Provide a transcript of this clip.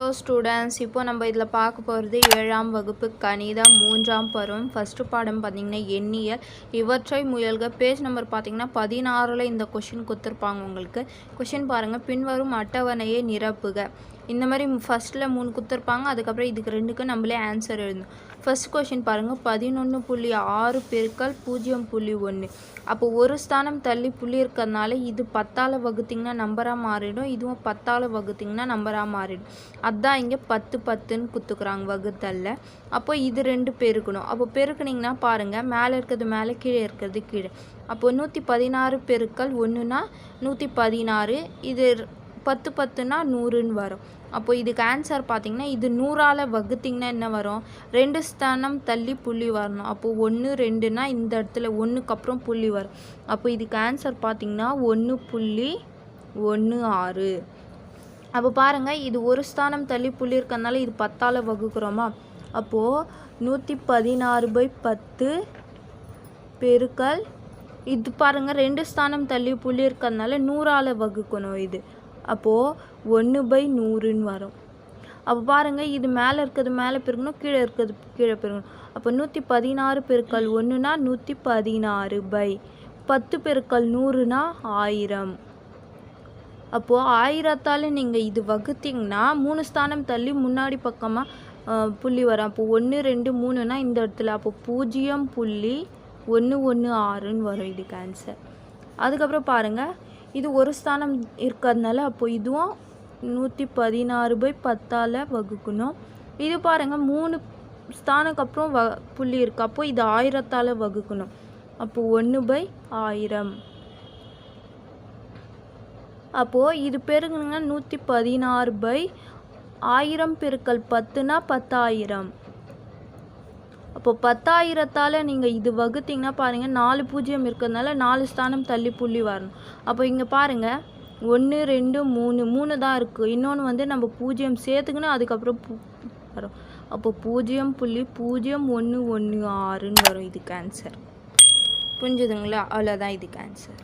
Hello students இப்போ நம்ம இதில் பார்க்க போகிறது ஏழாம் வகுப்பு கணிதம் மூன்றாம் பருவம். ஃபஸ்ட்டு பாடம் பார்த்தீங்கன்னா எண்ணியல். இவற்றை முயல்க. பேஜ் நம்பர் பார்த்தீங்கன்னா பதினாறில் இந்த கொஷின் கொடுத்துருப்பாங்க உங்களுக்கு. கொஷின் பாருங்கள் பின்வரும் அட்டவணையை நிரப்புக. இந்த மாதிரி ஃபஸ்ட்டில் மூணு கொடுத்துருப்பாங்க. அதுக்கப்புறம் இதுக்கு ரெண்டுக்கும் நம்மளே ஆன்சர் எழுதணும். ஃபஸ்ட் கொஷின் பாருங்கள் பதினொன்று புள்ளி ஆறு பெருக்கல் பூஜ்ஜியம் புள்ளி ஒன்று அப்போ ஒரு ஸ்தானம் தள்ளி புள்ளி இருக்கிறதுனால இது பத்தால் வகுத்திங்கன்னா நம்பராக மாறிடும். இதுவும் பத்தால் வகுத்திங்கன்னா நம்பராக மாறிடும். அதான் இங்கே பத்து பத்துன்னு குத்துக்குறாங்க வகுத்தல்ல. அப்போ இது ரெண்டு பெருக்கணும். அப்போ பெருக்குனிங்கன்னா பாருங்கள் மேலே இருக்கிறது மேலே கீழே இருக்கிறது கீழே. அப்போ நூற்றி பதினாறு பெருக்கல் ஒன்றுனா நூற்றி பதினாறு. இது பத்து பத்துனா நூறுன்னு வரும். அப்போ இதுக்கு ஆன்சர் பார்த்தீங்கன்னா இது நூறால் வகுத்திங்கன்னா என்ன வரும்? ரெண்டு ஸ்தானம் தள்ளி புள்ளி வரணும். அப்போது ஒன்று ரெண்டுனா இந்த இடத்துல ஒன்றுக்கு அப்புறம் புள்ளி வரும். அப்போ இதுக்கு ஆன்சர் பார்த்தீங்கன்னா ஒன்று புள்ளி ஒன்று ஆறு. அப்போ பாருங்கள் இது ஒரு ஸ்தானம் தள்ளி புள்ளி இருக்கிறதுனால இது பத்தால் வகுக்கிறோமா? அப்போது நூற்றி பதினாறு பை பத்து பெருக்கல் இது பாருங்கள் ரெண்டு ஸ்தானம் தள்ளி புள்ளி இருக்கிறதுனால நூறால் வகுக்கணும் இது. அப்போது ஒன்று பை நூறுன்னு வரும். அப்போ பாருங்கள் இது மேலே இருக்கிறது மேலே பெருக்கணும் கீழே இருக்கிறது கீழே பெருக்கணும். அப்போ நூற்றி பதினாறு பெருக்கல் ஒன்றுனா நூற்றி பதினாறு பை. பத்து பெருக்கல் நூறுனா ஆயிரம். அப்போது ஆயிரத்தால் நீங்கள் இது வகுத்தீங்கன்னா மூணு ஸ்தானம் தள்ளி முன்னாடி பக்கமாக புள்ளி வரும். அப்போ ஒன்று ரெண்டு மூணுனா இந்த இடத்துல. அப்போ பூஜ்ஜியம் புள்ளி ஒன்று ஒன்று ஆறுன்னு வரும் இதுக்கு ஆன்சர் அதுக்கப்புறம் பாருங்கள் இது ஒரு ஸ்தானம் இருக்கிறதுனால அப்போ இதுவும் நூற்றி பதினாறு பை பத்தால் வகுக்கணும். இது பாருங்கள் மூணு ஸ்தானுக்கு அப்புறம் வ புள்ளி இருக்கு. அப்போ இது ஆயிரத்தால் வகுக்கணும். அப்போது ஒன்று பை ஆயிரம். அப்போது இது பெருகுங்க நூற்றி பதினாறு பை ஆயிரம் பெருக்கல் பத்துனா பத்தாயிரம். அப்போ பத்தாயிரத்தால் நீங்கள் இது வகுத்தீங்கன்னா பாருங்கள் நாலு பூஜ்ஜியம் இருக்கிறதுனால நாலு ஸ்தானம் தள்ளி புள்ளி வரணும். அப்போ இங்கே பாருங்கள் ஒன்று ரெண்டு மூணு மூணு தான் இருக்குது இன்னொன்று வந்து நம்ம பூஜ்ஜியம் சேர்த்துக்கணும் அதுக்கப்புறம் பூ வரும். அப்போ பூஜ்ஜியம் புள்ளி பூஜ்ஜியம் ஒன்று ஒன்று ஆறுன்னு வரும். இதுக்கு ஆன்சர் புரிஞ்சுதுங்களா? அவ்வளோதான் இதுக்கு ஆன்சர்